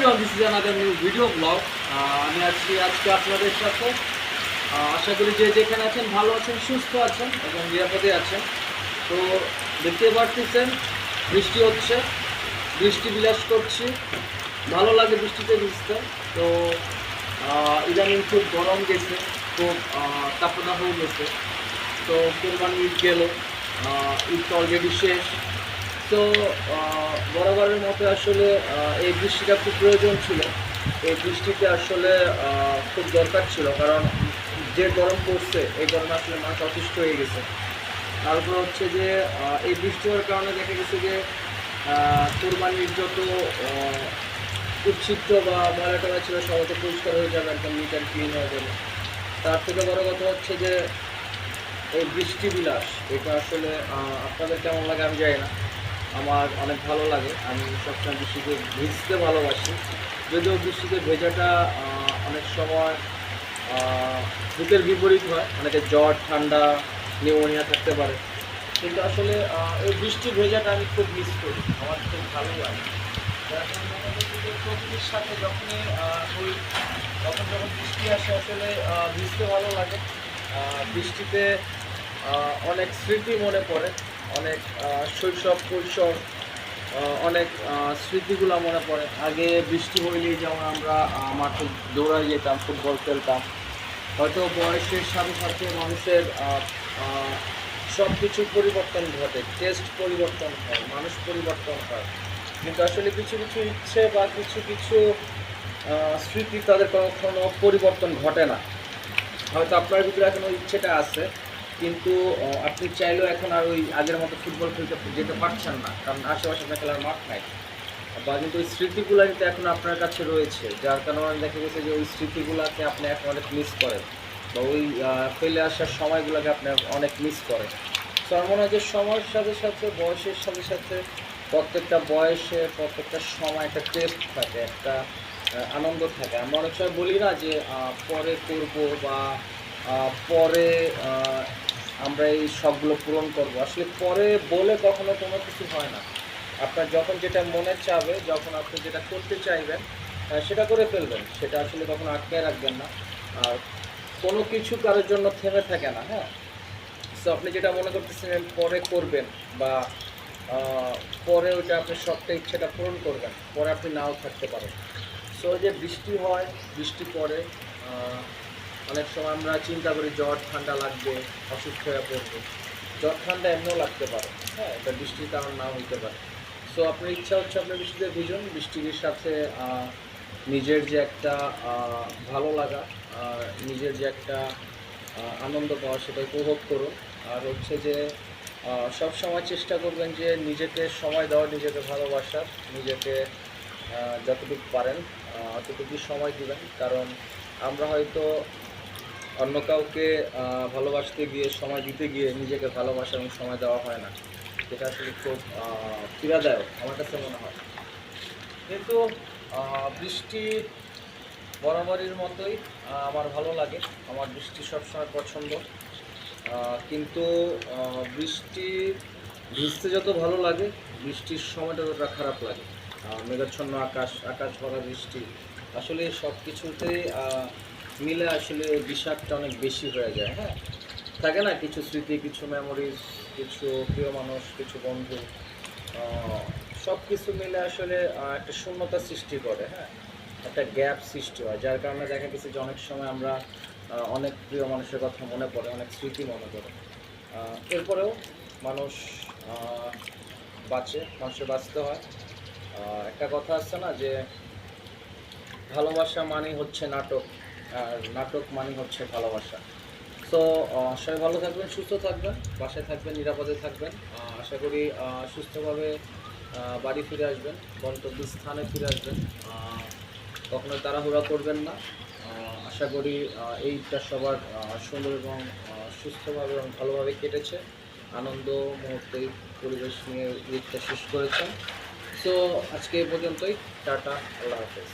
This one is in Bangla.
Everyone this is another new video blog আমি আছি আজকে আপনাদের সাথে। আশা করি যে যেখানে আছেন ভালো আছেন, সুস্থ আছেন এবং নিরাপদে আছেন। তো দেখতে পারতেছেন, বৃষ্টি হচ্ছে, বৃষ্টি বিলাস করছি। ভালো লাগে বৃষ্টিতে ভিজতে। তো ইদানিং খুব গরম গেছে, খুব তাপদাহ গেছে। তো কোরবানি ঈদ গেল ঈদ তো অলরেডি শেষ। তো বরাবরের মতো আসলে এই বৃষ্টিটা খুব প্রয়োজন ছিল। এই বৃষ্টিতে আসলে খুব দরকার ছিল, কারণ যে গরম পড়ছে, এই গরমে আসলে মানুষ অসুস্থ হয়ে গেছে। তারপর হচ্ছে যে এই বৃষ্টি হওয়ার কারণে দেখা গেছে যে কোরবানির যত উচ্ছিষ্ট বা ময়লা ছিল সবাই পরিষ্কার হয়ে যাবে একদম নিট অ্যান্ড ক্লিন হয়ে যাবে। তার থেকে বড় কথা হচ্ছে যে, এই বৃষ্টি বিলাস, এটা আসলে আপনাদের কেমন লাগে আমি জানি না। আমার অনেক ভালো লাগে। আমি সবসময় বৃষ্টিতে ভিজতে ভালোবাসি। যদিও বৃষ্টিতে ভেজাটা অনেক সময় হিতের বিপরীত হয়। অনেকে জ্বর, ঠান্ডা, নিউমোনিয়া থাকতে পারে। কিন্তু আসলে এই বৃষ্টি ভেজাটা আমি খুব মিস করি। আমার খুব ভালো লাগে। প্রকৃতির সাথে যখনই হই তখন যখন বৃষ্টি আসে, আসলে ভিজতে ভালো লাগে। বৃষ্টিতে অনেক স্মৃতি মনে পড়ে। অনেক শৈশব কৈশোর অনেক স্মৃতিগুলো মনে পড়ে। আগে বৃষ্টি হইলেই যেমন আমরা মাঠে দৌড়াই যেতাম, ফুটবল খেলতাম। হয়তো বয়সের সাথে সাথে মানুষের সব কিছু পরিবর্তন ঘটে। টেস্ট পরিবর্তন হয়, মানুষ পরিবর্তন হয়। কিন্তু আসলে কিছু কিছু ইচ্ছে বা কিছু কিছু স্মৃতি তাদের কখনো পরিবর্তন ঘটে না। হয়তো আপনার ভিতরে এখন ওই ইচ্ছেটা আছে। কিন্তু আপনি চাইলেও এখন আর ওই আগের মতো ফুটবল খেলতে যেতে পারছেন না, কারণ আশেপাশে আপনার খেলার মাঠ নাই। বা কিন্তু ওই স্মৃতিগুলো কিন্তু এখন আপনার কাছে রয়েছে, যার কারণে দেখা গেছে যে ওই স্মৃতিগুলোকে আপনি এখন অনেক মিস করেন, বা ওই ফেলে আসার সময়গুলোকে আপনি অনেক মিস করেন। তো আমার মনে হয় যে সময়ের সাথে সাথে, বয়সের সাথে সাথে প্রত্যেকটা বয়সে, প্রত্যেকটা সময় একটা টেস্ট থাকে, একটা আনন্দ থাকে। আমরা অনেক সময় বলি না যে পরে করব বা পরে আমরা এই সবগুলো পূরণ করব। আসলে পরে বলে কখনো কোনো কিছু হয় না। আপনার যখন যেটা মনে চাবে যখন আপনি যেটা করতে চাইবেন সেটা করে ফেলবেন। সেটা আসলে কখনো আটকে রাখবেন না। আর কোনো কিছু কারোর জন্য থেমে থাকে না হ্যাঁ? সো আপনি যেটা মনে করতেছেন পরে করবেন বা পরে ওইটা আপনি সবটা ইচ্ছেটা পূরণ করবেন পরে আপনি নাও থাকতে পারেন। সো যে বৃষ্টি হয় বৃষ্টি আহ, অনেক সময় আমরা চিন্তা করি জ্বর ঠান্ডা লাগবে অসুস্থ হয়ে পড়বে। জ্বর ঠান্ডা এমনিও লাগতে পারে। হ্যাঁ এটা বৃষ্টির কারণ নাও হতে পারে। সো আপনার ইচ্ছা হচ্ছে আপনি বৃষ্টিতে ভিজুন বৃষ্টির সাথে নিজের যে একটা ভালো লাগা নিজের যে একটা আনন্দ পাওয়া সেটা উপভোগ করুন। আর হচ্ছে যে সব সময় চেষ্টা করবেন যে নিজেকে সময় দেওয়ার নিজেকে ভালোবাসার নিজেকে যতটুকু পারেন আহ, ততটুকু সময় দিবেন। কারণ আমরা হয়তো অন্য কাউকে ভালোবাসতে গিয়ে, সময় দিতে গিয়ে নিজেকে ভালোবাসা এবং সময় দেওয়া হয় না। যেটা আসলে খুব পীড়াদায়ক, আমার কাছে মনে হয়। কিন্তু বৃষ্টি বরাবরের মতোই আমার ভালো লাগে। আমার বৃষ্টি সবসময় পছন্দ। কিন্তু বৃষ্টি, ভিজতে যত ভালো লাগে, বৃষ্টির সময়টা ততটা খারাপ লাগে। মেঘাচ্ছন্ন আকাশ আকাশ ভরা বৃষ্টি। আসলে সব কিছুতেই মিলে আসলে বিষাদটা অনেক বেশি হয়ে যায় হ্যাঁ? থাকে না কিছু স্মৃতি কিছু মেমোরিজ কিছু প্রিয় মানুষ কিছু বন্ধু সব কিছু মিলে আসলে একটা শূন্যতা সৃষ্টি করে হ্যাঁ? একটা গ্যাপ সৃষ্টি হয় যার কারণে দেখা গেছে যে অনেক সময় আমরা অনেক প্রিয় মানুষের কথা মনে পড়ে অনেক স্মৃতি মনে আহ, এরপরেও মানুষ বাঁচে মানুষের বাঁচতে হয়। একটা কথা আছে না যে ভালোবাসা মানে হচ্ছে নাটক। আর নাটক মানে হচ্ছে ভালোবাসা। তো সবাই ভালো থাকবেন, সুস্থ থাকবেন, বাসায় থাকবেন, নিরাপদে থাকবেন। আশা করি সুস্থভাবে বাড়ি ফিরে আসবেন গন্তব্য স্থানে ফিরে আসবেন। কখনো তাড়াহুড়া করবেন না। আশা করি এইটা সবার সুন্দর এবং সুস্থভাবে এবং ভালোভাবে কেটেছে। আনন্দ মুহূর্তে পরিবেশ নিয়ে ঈদটা শেষ করেছেন। তো আজকে এই পর্যন্তই। টাটা, আল্লাহ হাফেজ।